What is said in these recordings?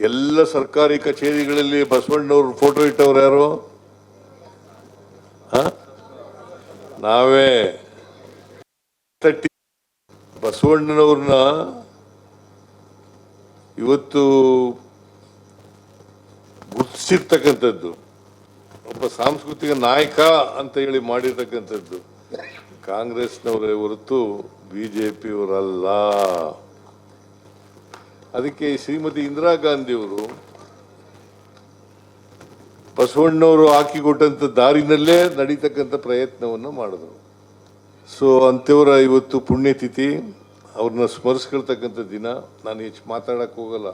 ಎಲ್ಲ ಸರ್ಕಾರಿ ಕಚೇರಿಗಳಲ್ಲಿ ಬಸವಣ್ಣವ್ರ ಫೋಟೋ ಇಟ್ಟವ್ರು ಯಾರು? ನಾವೇ. ತಟ್ಟಿ. ಬಸವಣ್ಣನವ್ರನ್ನ ಇವತ್ತು ಗುರುತಿಸಿರ್ತಕ್ಕಂಥದ್ದು. ಒಬ್ಬ ಸಾಂಸ್ಕೃತಿಕ ನಾಯಕ ಅಂತ ಹೇಳಿ ಮಾಡಿರ್ತಕ್ಕಂಥದ್ದು. ಕಾಂಗ್ರೆಸ್ನವರೇ ಹೊರತು ಬಿಜೆಪಿಯವರಲ್ಲ. ಅದಕ್ಕೆ ಶ್ರೀಮತಿ ಇಂದಿರಾ ಗಾಂಧಿಯವರು ಬಸವಣ್ಣವರು ಹಾಕಿಕೊಟ್ಟಂತ ದಾರಿನಲ್ಲೇ ನಡೀತಕ್ಕಂಥ ಪ್ರಯತ್ನವನ್ನು ಮಾಡಿದ್ರು. ಸೊ ಅಂಥವರ ಇವತ್ತು ಪುಣ್ಯತಿಥಿ, ಅವ್ರನ್ನ ಸ್ಮರಿಸ್ಕೊಳ್ತಕ್ಕಂಥ ದಿನ, ನಾನು ಹೆಚ್ಚು ಮಾತಾಡಕ್ಕೆ ಹೋಗಲ್ಲ.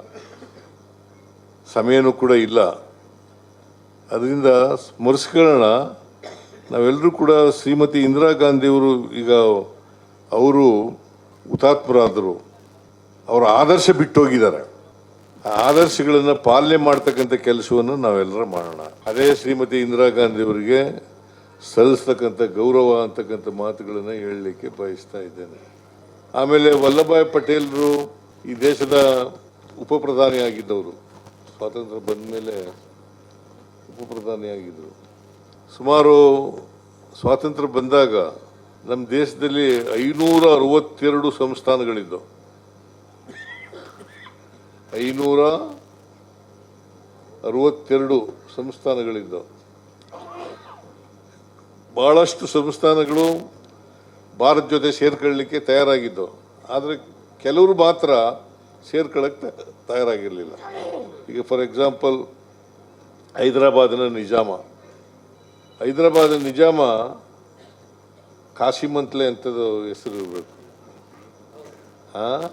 ಸಮಯನೂ ಕೂಡ ಇಲ್ಲ. ಅದರಿಂದ ಸ್ಮರಿಸ್ಕೊಳ್ಳೋಣ. ನಾವೆಲ್ಲರೂ ಕೂಡ ಶ್ರೀಮತಿ ಇಂದಿರಾ ಗಾಂಧಿಯವರು ಈಗ ಅವರು ಹುತಾತ್ಮರಾದರು. ಅವರ ಆದರ್ಶ ಬಿಟ್ಟು ಹೋಗಿದ್ದಾರೆ ಆ ಆದರ್ಶಗಳನ್ನು ಪಾಲನೆ ಮಾಡ್ತಕ್ಕಂಥ ಕೆಲಸವನ್ನು ನಾವೆಲ್ಲರೂ ಮಾಡೋಣ. ಅದೇ ಶ್ರೀಮತಿ ಇಂದಿರಾ ಗಾಂಧಿಯವರಿಗೆ ಸಲ್ಲಿಸ್ತಕ್ಕಂಥ ಗೌರವ ಅಂತಕ್ಕಂಥ ಮಾತುಗಳನ್ನು ಹೇಳಲಿಕ್ಕೆ ಬಯಸ್ತಾ ಇದ್ದೇನೆ. ಆಮೇಲೆ ವಲ್ಲಭಾಯ್ ಪಟೇಲ್ರು ಈ ದೇಶದ ಉಪ ಪ್ರಧಾನಿ ಆಗಿದ್ದವರು, ಸ್ವಾತಂತ್ರ್ಯ ಬಂದ ಮೇಲೆ ಉಪ ಪ್ರಧಾನಿ ಆಗಿದ್ದರು. ಸುಮಾರು ಸ್ವಾತಂತ್ರ್ಯ ಬಂದಾಗ ನಮ್ಮ ದೇಶದಲ್ಲಿ ಐನೂರ ಅರವತ್ತೆರಡು ಸಂಸ್ಥಾನಗಳಿದ್ದವು. ಐನೂರ ಅರವತ್ತೆರಡು ಸಂಸ್ಥಾನಗಳಿದ್ದವು. ಬಹಳಷ್ಟು ಸಂಸ್ಥಾನಗಳು ಭಾರತ ಜೊತೆ ಸೇರ್ಕೊಳ್ಳಿಕ್ಕೆ ತಯಾರಾಗಿದ್ದವು. ಆದರೆ ಕೆಲವರು ಮಾತ್ರ ಸೇರ್ಕೊಳ್ಳೋಕ್ಕೆ ತಯಾರಾಗಿರಲಿಲ್ಲ. ಈಗ ಫಾರ್ ಎಕ್ಸಾಂಪಲ್ ಹೈದರಾಬಾದಿನ ನಿಜಾಮ. ಹೈದರಾಬಾದಿನ ನಿಜಾಮ ಕಾಸಿಮ್ ಅಂತಲೇ ಅಂಥದ್ದು ಹೆಸರು ಇರಬೇಕು ಹಾಂ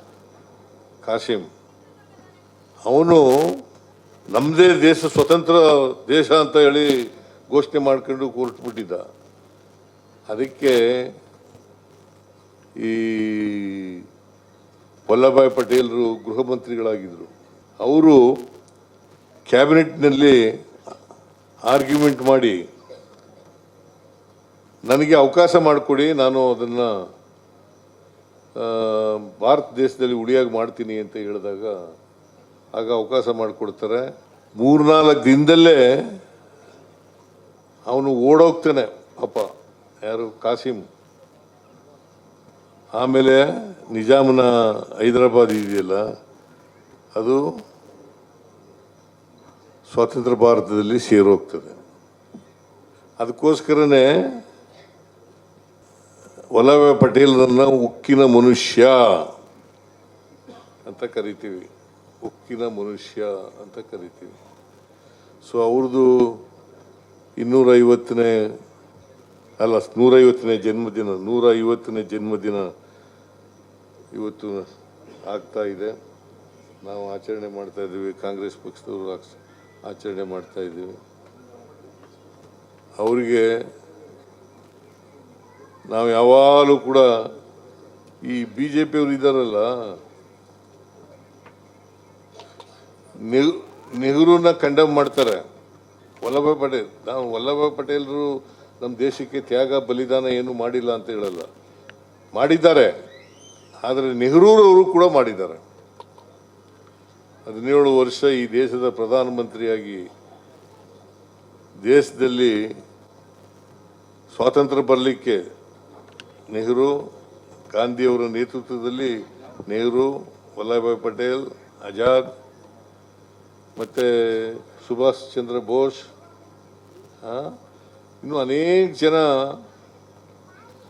ಕಾಸಿಮ್ ಅವನು ನಮ್ಮದೇ ದೇಶ, ಸ್ವತಂತ್ರ ದೇಶ ಅಂತ ಹೇಳಿ ಘೋಷಣೆ ಮಾಡ್ಕೊಂಡು ಹೊರಟ್ಬಿಟ್ಟಿದ್ದ ಅದಕ್ಕೆ ಈ ವಲ್ಲಭಾಯ್ ಪಟೇಲರು ಗೃಹ ಮಂತ್ರಿಗಳಾಗಿದ್ದರು ಅವರು ಕ್ಯಾಬಿನೆಟ್ನಲ್ಲಿ ಆರ್ಗ್ಯುಮೆಂಟ್ ಮಾಡಿ, ನನಗೆ ಅವಕಾಶ ಮಾಡಿಕೊಡಿ, ನಾನು ಅದನ್ನು ಭಾರತ ದೇಶದಲ್ಲಿ ಉಳಿಯಾಗಿ ಮಾಡ್ತೀನಿ ಅಂತ ಹೇಳಿದಾಗ ಆಗ ಅವಕಾಶ ಮಾಡಿಕೊಡ್ತಾರೆ. ಮೂರ್ನಾಲ್ಕು ದಿನದಲ್ಲೇ ಅವನು ಓಡೋಗ್ತಾನೆ, ಪಾಪ. ಯಾರು? ಕಾಸಿಮ್ ಆಮೇಲೆ ನಿಜಾಮನ ಹೈದರಾಬಾದ್ ಇದೆಯಲ್ಲ, ಅದು ಸ್ವಾತಂತ್ರ್ಯ ಭಾರತದಲ್ಲಿ ಸೇರೋಗ್ತದೆ. ಅದಕ್ಕೋಸ್ಕರನೇ ವಲ್ಲಭಾಯ್ ಪಟೇಲ್ರನ್ನ ಉಕ್ಕಿನ ಮನುಷ್ಯ ಅಂತ ಕರಿತೀವಿ. ಉಕ್ಕಿನ ಮನುಷ್ಯ ಅಂತ ಕರಿತೀವಿ. ಸೊ ಅವ್ರದ್ದು ಇನ್ನೂರೈವತ್ತನೇ, ಅಲ್ಲ, ನೂರೈವತ್ತನೇ ಜನ್ಮದಿನ ನೂರ ಐವತ್ತನೇ ಜನ್ಮದಿನ ಇವತ್ತು ಆಗ್ತಾ ಇದೆ. ನಾವು ಆಚರಣೆ ಮಾಡ್ತಾ ಇದ್ದೀವಿ, ಕಾಂಗ್ರೆಸ್ ಪಕ್ಷದವರು ಆಚ- ಆಚರಣೆ ಮಾಡ್ತಾ ಇದ್ದೀವಿ. ಅವರಿಗೆ ನಾವು ಯಾವಾಗಲೂ ಕೂಡ ಈ ಬಿ ಜೆ ಪಿಯವರು ಇದ್ದಾರಲ್ಲ ನೆಹ್, ನೆಹರೂನ ಕಂಡಮ್ ಮಾಡ್ತಾರೆ. ವಲ್ಲಭಾಯ್ ಪಟೇಲ್. ನಾವು ವಲ್ಲಭಾಯ್ ಪಟೇಲರು ನಮ್ಮ ದೇಶಕ್ಕೆ ತ್ಯಾಗ, ಬಲಿದಾನ ಏನು ಮಾಡಿಲ್ಲ ಅಂತ ಹೇಳಲ್ಲ. ಮಾಡಿದ್ದಾರೆ. ಆದರೆ ನೆಹರೂರವರು ಕೂಡ ಮಾಡಿದ್ದಾರೆ. ಹದಿನೇಳು ವರ್ಷ ಈ ದೇಶದ ಪ್ರಧಾನಮಂತ್ರಿಯಾಗಿ ದೇಶದಲ್ಲಿ ಸ್ವಾತಂತ್ರ್ಯ ಬರಲಿಕ್ಕೆ ನೆಹರು, ಗಾಂಧಿಯವರ ನೇತೃತ್ವದಲ್ಲಿ ನೆಹರು ವಲ್ಲಭಾಯ್ ಪಟೇಲ್, ಆಜಾದ್ ಮತ್ತು ಸುಭಾಷ್ ಚಂದ್ರ ಬೋಸ್ ಇನ್ನು ಅನೇಕ ಜನ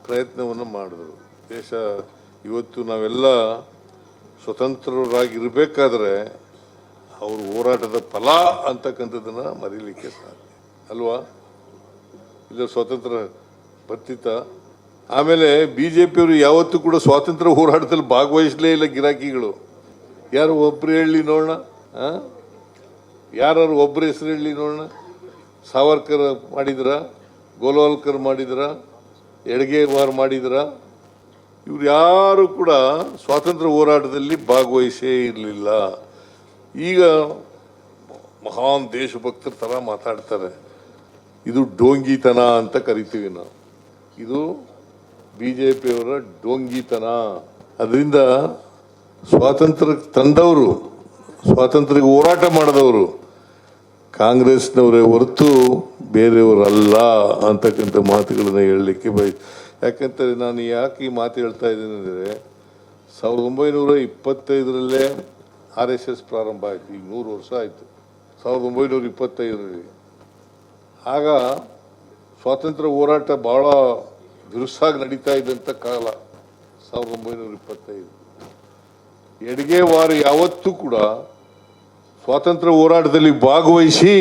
ಪ್ರಯತ್ನವನ್ನು ಮಾಡಿದ್ರು. ದೇಶ ಇವತ್ತು ನಾವೆಲ್ಲ ಸ್ವತಂತ್ರರಾಗಿರಬೇಕಾದ್ರೆ ಅವ್ರ ಹೋರಾಟದ ಫಲ ಅಂತಕ್ಕಂಥದ್ದನ್ನು ಮರೀಲಿಕ್ಕೆ ಸಾಧ್ಯ. ಅಲ್ವಾ? ಇಲ್ಲ ಸ್ವಾತಂತ್ರ್ಯ ಬರ್ತಿತ್ತ. ಆಮೇಲೆ ಬಿ ಜೆ ಪಿಯವರು ಯಾವತ್ತೂ ಕೂಡ ಸ್ವಾತಂತ್ರ್ಯ ಹೋರಾಟದಲ್ಲಿ ಭಾಗವಹಿಸಲೇ ಇಲ್ಲ ಗಿರಾಕಿಗಳು. ಯಾರು ಒಬ್ಬರು ಹೇಳಿ ನೋಡೋಣ, ಆ? ಯಾರು ಒಬ್ಬರ ಹೆಸರು ಹೇಳಿ ನೋಡೋಣ. ಸಾವರ್ಕರ್ ಮಾಡಿದ್ರ ಗೋಲ್ವಾಲ್ಕರ್ ಮಾಡಿದ್ರ, ಎಡಗೇವಾರ್ ಮಾಡಿದ್ರ. ಇವ್ರು ಯಾರು ಕೂಡ ಸ್ವಾತಂತ್ರ್ಯ ಹೋರಾಟದಲ್ಲಿ ಭಾಗವಹಿಸೇ ಇರಲಿಲ್ಲ. ಈಗ ಮಹಾನ್ ದೇಶಭಕ್ತರ ಥರ ಮಾತಾಡ್ತಾರೆ. ಇದು ಡೋಂಗಿತನ ಅಂತ ಕರಿತೀವಿ ನಾವು. ಇದು ಬಿ ಜೆ ಪಿಯವರ ಡೋಂಗಿತನ. ಅದರಿಂದ ಸ್ವಾತಂತ್ರ್ಯ ತಂದವರು ಸ್ವಾತಂತ್ರ್ಯ ಹೋರಾಟ ಮಾಡಿದವರು ಕಾಂಗ್ರೆಸ್ನವರೇ ಹೊರತು ಬೇರೆಯವರಲ್ಲ ಅಂತಕ್ಕಂಥ ಮಾತುಗಳನ್ನು ಹೇಳಲಿಕ್ಕೆ ಬಯ ಯಾಕಂತಾರೆ ನಾನು ಯಾಕೆ ಈ ಮಾತು ಹೇಳ್ತಾ ಇದ್ದೀನಿ ಅಂದರೆ ಸಾವಿರದ ಒಂಬೈನೂರ ಇಪ್ಪತ್ತೈದರಲ್ಲೇ ಆರ್ ಎಸ್ ಎಸ್ ಪ್ರಾರಂಭ ಆಯಿತು, ಈಗ ನೂರು ವರ್ಷ ಆಯಿತು, ಸಾವಿರದ ಒಂಬೈನೂರ ಇಪ್ಪತ್ತೈದರಲ್ಲಿ. ಆಗ ಸ್ವಾತಂತ್ರ್ಯ ಹೋರಾಟ ಭಾಳ ಬಿರುಸಾಗಿ ನಡೀತಾ ಇದ್ದಂಥ ಕಾಲ, ಸಾವಿರದ ಒಂಬೈನೂರ ಇಪ್ಪತ್ತೈದು. ಎಡಗೆ ವಾರ ಯಾವತ್ತೂ ಕೂಡ ಸ್ವಾತಂತ್ರ್ಯ ಹೋರಾಟದಲ್ಲಿ ಭಾಗವಹಿಸಿ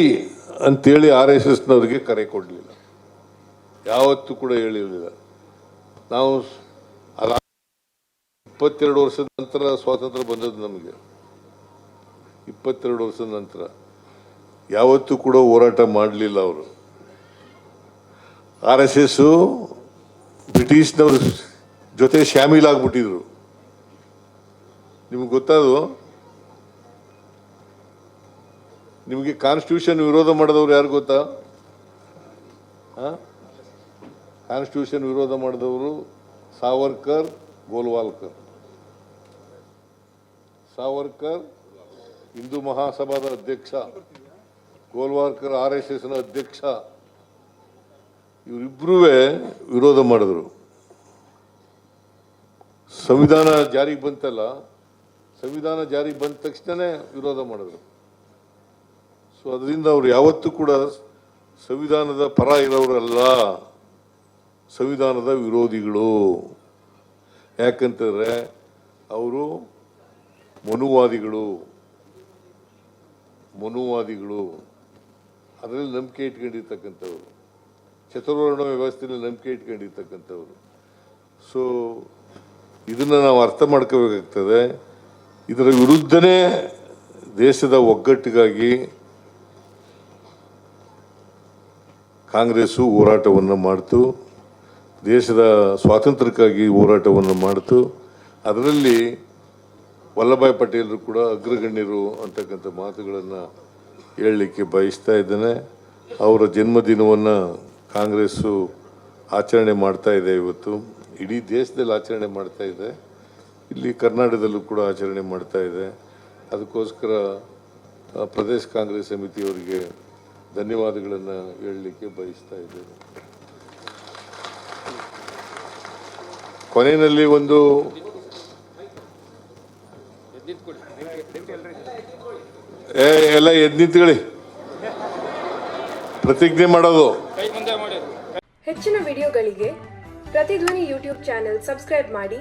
ಅಂತೇಳಿ ಆರ್ ಎಸ್ ಎಸ್ನವರಿಗೆ ಕರೆ ಕೊಡಲಿಲ್ಲ. ಯಾವತ್ತೂ ಕೂಡ ಹೇಳಿರಲಿಲ್ಲ. ನಾವು ಅದ ಇಪ್ಪತ್ತೆರಡು ವರ್ಷದ ನಂತರ ಸ್ವಾತಂತ್ರ್ಯ ಬಂದದ್ದು ನಮಗೆ. ಇಪ್ಪತ್ತೆರಡು ವರ್ಷದ ನಂತರ. ಯಾವತ್ತೂ ಕೂಡ ಹೋರಾಟ ಮಾಡಲಿಲ್ಲ ಅವರು. ಆರ್ ಎಸ್ ಎಸ್ಸು ಬ್ರಿಟಿಷ್ನವ್ರ ಜೊತೆ ಶಾಮೀಲಾಗ್ಬಿಟ್ಟಿದ್ರು ನಿಮ್ಗೆ ಗೊತ್ತದು? ನಿಮಗೆ ಕಾನ್ಸ್ಟಿಟ್ಯೂಷನ್ ವಿರೋಧ ಮಾಡಿದವ್ರು ಯಾರು ಗೊತ್ತಾ? ಕಾನ್ಸ್ಟಿಟ್ಯೂಷನ್ ವಿರೋಧ ಮಾಡಿದವರು ಸಾವರ್ಕರ್, ಗೋಲ್ವಾಲ್ಕರ್. ಸಾವರ್ಕರ್ ಹಿಂದೂ ಮಹಾಸಭಾದ ಅಧ್ಯಕ್ಷ, ಗೋಲ್ವಾಲ್ಕರ್ ಆರ್ ಎಸ್ ಎಸ್ನ ಅಧ್ಯಕ್ಷ. ಇವರಿಬ್ಬರೂ ವಿರೋಧ ಮಾಡಿದ್ರು. ಸಂವಿಧಾನ ಜಾರಿಗೆ ಬಂತಲ್ಲ ಸಂವಿಧಾನ ಜಾರಿಗೆ ಬಂದ ತಕ್ಷಣವೇ ವಿರೋಧ ಮಾಡಿದ್ರು. ಸೊ ಅದರಿಂದ ಅವರು ಯಾವತ್ತೂ ಕೂಡ ಸಂವಿಧಾನದ ಪರ ಇರೋರಲ್ಲ ಸಂವಿಧಾನದ ವಿರೋಧಿಗಳು. ಯಾಕಂತಂದರೆ ಅವರು ಮನುವಾದಿಗಳು ಮನುವಾದಿಗಳು. ಅದರಲ್ಲಿ ನಂಬಿಕೆ ಇಟ್ಕೊಂಡಿರ್ತಕ್ಕಂಥವ್ರು. ಚತುರ್ವರ್ಣ ವ್ಯವಸ್ಥೆಯಲ್ಲಿ ನಂಬಿಕೆ ಇಟ್ಕೊಂಡಿರ್ತಕ್ಕಂಥವ್ರು. ಸೊ ಇದನ್ನು ನಾವು ಅರ್ಥ ಮಾಡ್ಕೋಬೇಕಾಗ್ತದೆ. ಇದರ ವಿರುದ್ಧನೇ ದೇಶದ ಒಗ್ಗಟ್ಟಿಗಾಗಿ ಕಾಂಗ್ರೆಸ್ಸು ಹೋರಾಟವನ್ನು ಮಾಡ್ತು, ದೇಶದ ಸ್ವಾತಂತ್ರ್ಯಕ್ಕಾಗಿ ಹೋರಾಟವನ್ನು ಮಾಡ್ತು. ಅದರಲ್ಲಿ ವಲ್ಲಭಾಯ್ ಪಟೇಲರು ಕೂಡ ಅಗ್ರಗಣ್ಯರು ಅಂತಕ್ಕಂಥ ಮಾತುಗಳನ್ನು ಹೇಳಲಿಕ್ಕೆ ಬಯಸ್ತಾ ಇದ್ದೇನೆ. ಅವರ ಜನ್ಮದಿನವನ್ನು ಕಾಂಗ್ರೆಸ್ಸು ಆಚರಣೆ ಮಾಡ್ತಾ ಇದೆ ಇವತ್ತು. ಇಡೀ ದೇಶದಲ್ಲಿ ಆಚರಣೆ ಮಾಡ್ತಾ ಇದೆ. ಇಲ್ಲಿ ಕರ್ನಾಟಕದಲ್ಲೂ ಕೂಡ ಆಚರಣೆ ಮಾಡ್ತಾ ಇದೆ. ಅದಕ್ಕೋಸ್ಕರ ಪ್ರದೇಶ ಕಾಂಗ್ರೆಸ್ ಸಮಿತಿಯವರಿಗೆ ಧನ್ಯವಾದಗಳನ್ನು ಹೇಳಲಿಕ್ಕೆ ಬಯಸ್ತಾ ಇದ್ದೇನೆ. ಕೊನೆಯಲ್ಲಿ ಒಂದು ಎಲ್ಲ ಎದ್ ನಿಂತ್ಕೊಳ್ಳಿ. ಪ್ರತಿಜ್ಞೆ ಮಾಡೋದು. ಹೆಚ್ಚಿನ ವಿಡಿಯೋಗಳಿಗೆ ಪ್ರತಿಧ್ವನಿ ಯೂಟ್ಯೂಬ್ ಚಾನೆಲ್ ಸಬ್ಸ್ಕ್ರೈಬ್ ಮಾಡಿ.